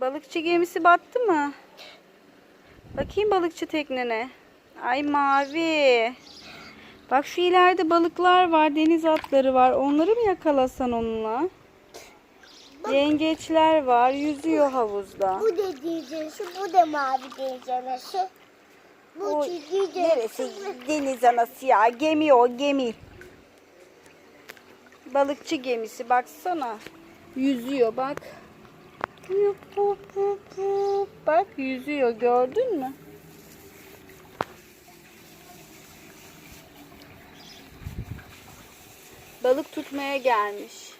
Balıkçı gemisi battı mı? Bakayım balıkçı teknene. Ay mavi. Bak şu ileride balıklar var, deniz atları var. Onları mı yakalasan onunla? Yengeçler var, yüzüyor havuzda. Bu da diyeceğiz, bu da mavi diyeceğiz. Bu O çizgi neresi deniz anası ya? Gemi o gemi. Balıkçı gemisi baksana. Yüzüyor bak. Bak yüzüyor gördün mü? Balık tutmaya gelmiş.